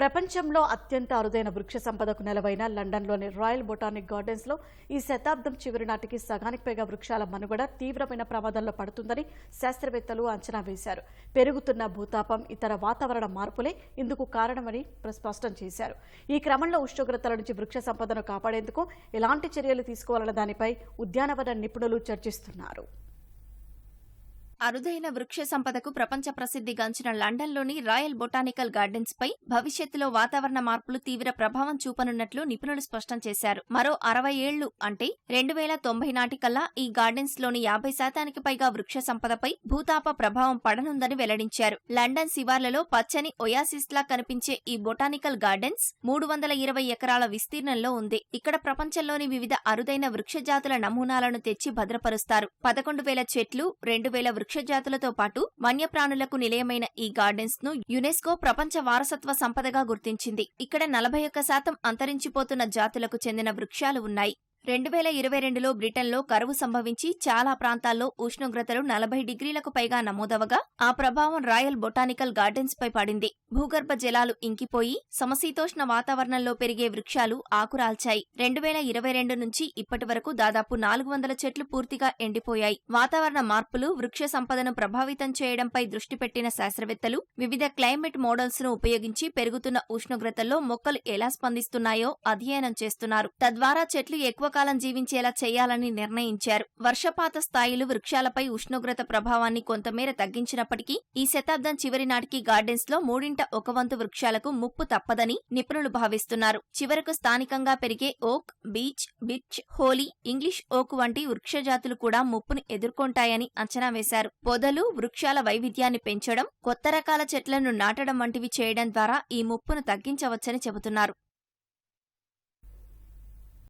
ప్రపంచంలో అత్యంత అరుదైన వృక్ష సంపదకు నెలవైన లండన్లోని రాయల్ బొటానిక్ గార్డెన్స్లో ఈ శతాబ్దం చివరి నాటికి సగానికి పైగా వృక్షాల మనుగడ తీవ్రమైన ప్రమాదంలో పడుతుందని శాస్త్రవేత్తలు అంచనా వేశారు. పెరుగుతున్న భూతాపం ఇతర వాతావరణ మార్పులే ఇందుకు కారణమని ప్ర- స్పష్టం చేశారు. ఈ క్రమంలో ఉష్ణోగ్రతల నుంచి వృక్ష సంపదను కాపాడేందుకు ఎలాంటి చర్యలు తీసుకోవాలన్న దానిపై ఉద్యానవన నిపుణులు చర్చిస్తున్నారు. అరుదైన వృక్ష సంపదకు ప్రపంచ ప్రసిద్ధిగాంచిన లండన్లోని రాయల్ బొటానికల్ గార్డెన్స్ పై భవిష్యత్తులో వాతావరణ మార్పులు తీవ్ర ప్రభావం చూపనున్నట్లు నిపుణులు స్పష్టం చేశారు. మరో అరవై ఏళ్ళు అంటే రెండు వేల తొంభై నాటికల్లా ఈ గార్డెన్స్లోని యాభై శాతానికి పైగా వృక్ష సంపదపై భూతాప ప్రభావం పడనుందని వెల్లడించారు. లండన్ శివార్లలో పచ్చని ఒయాసిస్ లా కనిపించే ఈ బొటానికల్ గార్డెన్స్ మూడు వందల ఇరవై ఎకరాల విస్తీర్ణంలో ఉంది. ఇక్కడ ప్రపంచంలోని వివిధ అరుదైన వృక్ష జాతుల నమూనాలను తెచ్చి భద్రపరుస్తారు. పదకొండు వేల చెట్లు రెండు వేల వృక్ష జాతులతో పాటు వన్యప్రాణులకు నిలయమైన ఈ గార్డెన్స్ను యునెస్కో ప్రపంచ వారసత్వ సంపదగా గుర్తించింది. ఇక్కడ నలభై ఒక్క శాతం అంతరించిపోతున్న జాతులకు చెందిన వృక్షాలు ఉన్నాయి. రెండు వేల ఇరవై రెండులో బ్రిటన్లో కరువు సంభవించి చాలా ప్రాంతాల్లో ఉష్ణోగ్రతలు నలభై డిగ్రీలకు పైగా నమోదవగా ఆ ప్రభావం రాయల్ బొటానికల్ గార్డెన్స్ పై పడింది. భూగర్భ జలాలు ఇంకిపోయి సమశీతోష్ణ వాతావరణంలో పెరిగే వృక్షాలు ఆకురాల్చాయి. రెండు వేల ఇరవై రెండు నుంచి ఇప్పటి వరకు దాదాపు నాలుగు వందల చెట్లు పూర్తిగా ఎండిపోయాయి. వాతావరణ మార్పులు వృక్ష సంపదను ప్రభావితం చేయడంపై దృష్టి పెట్టిన శాస్త్రవేత్తలు వివిధ క్లైమేట్ మోడల్స్ను ఉపయోగించి పెరుగుతున్న ఉష్ణోగ్రతల్లో మొక్కలు ఎలా స్పందిస్తున్నాయో అధ్యయనం చేస్తున్నారు. తద్వారా చెట్లు ఎక్కువ కాలం జీవించేలా చేయాలని నిర్ణయించారు. వర్షపాత స్థాయిలు వృక్షాలపై ఉష్ణోగ్రత ప్రభావాన్ని కొంతమేర తగ్గించినప్పటికీ ఈ శతాబ్దం చివరి నాటికి గార్డెన్స్లో మూడింట ఒక వంతు వృక్షాలకు ముప్పు తప్పదని నిపుణులు భావిస్తున్నారు. చివరకు స్థానికంగా పెరిగే ఓక్ బీచ్ బిచ్ హోలీ ఇంగ్లీష్ ఓక్ వంటి వృక్షజాతులు కూడా ముప్పును ఎదుర్కొంటాయని అంచనా వేశారు. పొదలు వృక్షాల వైవిధ్యాన్ని పెంచడం కొత్త రకాల చెట్లను నాటడం వంటివి చేయడం ద్వారా ఈ ముప్పును తగ్గించవచ్చని చెబుతున్నారు.